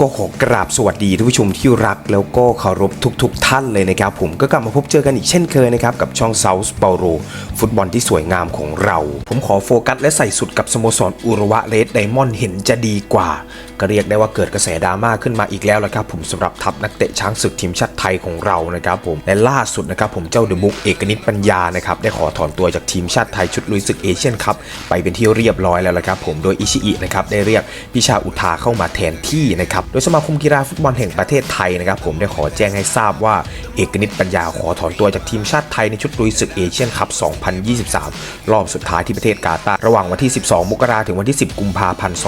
ก็ขอกราบสวัสดีท่านผู้ชมที่รักแล้วก็เคารพทุกๆทท่านเลยนะครับ ผมก็กลับมาพบเจอกันอีกเช่นเคยนะครับ กับช่องเซาส์เปาโรฟุตบอลที่สวยงามของเรา ผมขอโฟกัสและใส่สุดกับสโมสรอุระวะเรดไดมอนด์เห็นจะดีกว่า ก็เรียกได้ว่าเกิดกระแสดราม่าขึ้นมาอีกแล้วละครับ ผมสำหรับทัพนักเตะช้างศึกทีมชาติไทยของเรานะครับผมและล่าสุดนะครับผมเจ้าเดมุกเอกนิตปัญญานะครับได้ขอถอนตัวจากทีมชาติไทยชุดลุยศึกเอเชียนคัพไปเป็นที่เรียบร้อยแล้วละครับผมโดยอิชิอินะครับได้เรียกพิชาอุทาเข้ามาแทนที่นะครับโดยสมาคมกีฬาฟุตบอลแห่งประเทศไทยนะครับผมได้ขอแจ้งให้ทราบว่า เอกนิตปัญญาขอถอนตัวจากทีมชาติไทยในชุดลุยศึกเอเชียนคัพ 2023 รอบสุดท้ายที่ประเทศกาตาร์ระหว่างวันที่ 12 มกราถึงวันที่ 10 กุมภาพันธ์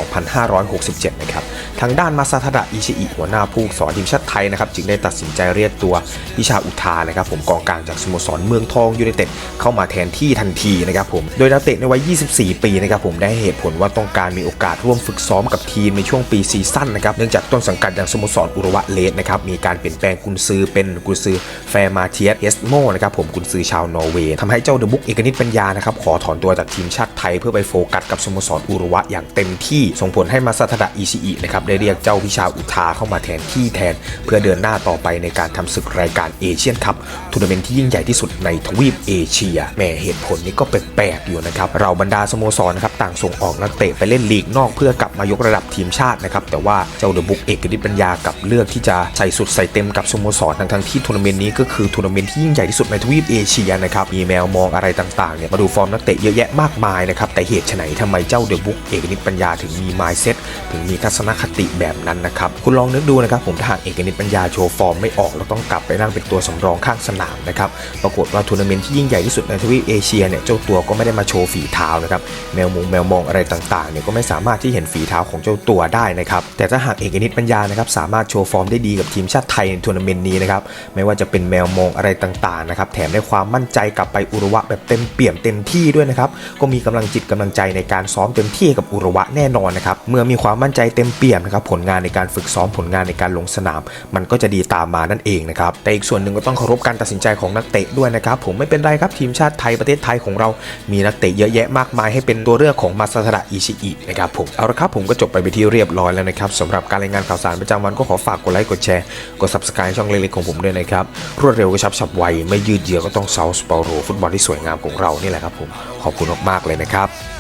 2567 นะครับ ทางด้านมาซาทาดะอิชิอิหัวหน้าผู้สอนทีมชาติไทยนะครับจึงได้ตัดสินใจเรียกตัวพิชาอุทานะครับผมกองกลางจากสโมสรเมืองทองยูไนเต็ดเข้ามาแทนที่ทันทีนะครับผมโดยนักเตะในวัย 24 ปีนะครับผมได้เหตุผลว่าต้องการมีโอกาสร่วมฝึกซ้อมกับทีมในช่วงปีซีซั่นนะครับเนื่องจากต้นสังกัดอย่างสโมสรอุระวะเลสนะครับมีการเปลี่ยนแปลงกุนซือเป็นกุนซือแฟร์มาเทียสเอสโมนะครับผมกุนซือชาวนอร์เวย์ทำให้เจ้าเดอะบุ๊กเอกนิตปัญญานะครับขอถอนตัวจากทีมชาติ ยเพื่อไปโฟกัสกับสโมสรอุระวะอย่างเต็มที่ส่งผลให้มาซาทาดะอิชิอินะครับได้เรียกเจ้าพิชาอุทาเข้ามาแทนที่แทน เพื่อเดินหน้าต่อไปในการทำศึกรายการเอเชียนคัพทัวร์นาเมนต์ที่ยิ่งใหญ่ที่สุดในทวีปเอเชียแหม่เหตุผลนี้ก็แปลกๆอยู่นะครับเราบรรดาสโมสรนะครับต่างส่งออกนักเตะไปเล่นลีกนอกเพื่อกลับมายกระดับทีมชาตินะครับแต่ว่าเจ้าเดอะบุ๊กเอกนิตปัญญากับเลือกที่จะใส่สุดใส่เต็มกับสโมสรทั้งทั้งที่ทัวร์นาเมนต์นี้ก็คือทัวร์นาเมนต์ที่ยิ่งใหญ่ที่สุดในทวีปเอเชียนะครับมีแมวมองอะไรต่างๆเนี่ยมาดูฟอร์มนักเตะเยอะแยะมากมายนะครับ แต่เหตุไฉนทำไมเจ้าเดอะบุ๊กเอกนิตปัญญาถึงมีไมายเซ็ตถึงมีทัศนคติแบบนั้นนะครับ คุณลองนึกดูนะครับ ผมถ้าหากเอกนิตปัญญาโชว์ฟอร์มไม่ออกเราต้องกลับไปนั่งเป็นตัวสำรองข้างสนามนะครับ ปรากฏว่าทัวร์นาเมนต์ที่ยิ่งใหญ่ที่สุดในทวีปเอเชียเนี่ยเจ้าตัวก็ไม่ได้มาโชว์ฝีเท้านะครับแมวมงแมวมองอะไรต่างๆเนี่ยก็ไม่สามารถที่เห็นฝีเท้าของเจ้าตัวได้นะครับแต่ถ้าหากเอกนิตปัญญานะครับสามารถโชว์ฟอร์มได้ดีกับทีมชาติไทยในทัวร์นาเมนต์นี้นะครับไม่ว่าจะเป็นแมวมองอะไรต่างๆนะครับแถมได้ความมั่นใจกลับไปอุรวะแบบเต็มเปี่ยมเต็มที่ด้วยนะครับก็มีกำลังจิตกำลังใจในการซ้อมเต็มที่กับอุระวะแน่นอนนะครับเมื่อมีความมั่นใจเต็มเปี่ยมนะครับผลงานในการฝึกซ้อมผลงานในการลงสนาม มันก็จะดีตามมานั่นเองนะครับแต่อีกส่วนหนึ่งก็ต้องเคารพการตัดสินใจของนักเตะด้วยนะครับผมไม่เป็นไรครับทีมชาติไทยประเทศไทยของเรา มีนักเตะเยอะแยะมากมายให้เป็นตัวเลือกของมาซาทระอิชิอินะครับผมเอาละครับผมก็จบไปไปที่เรียบร้อยแล้วนะครับสำหรับการรายงานข่าวสารประจำวันก็ขอฝากกดไลค์กดแชร์กด subscribe ช่องเล็กๆของผมด้วยนะครับรวดเร็วกระชับฉับไวไม่ยืดเยื้อก็ต้องเซาส์เปาโรฟุตบอลที่สวยงามของเรานี่แหละครับผมขอบคุณมากๆเลยนะครับ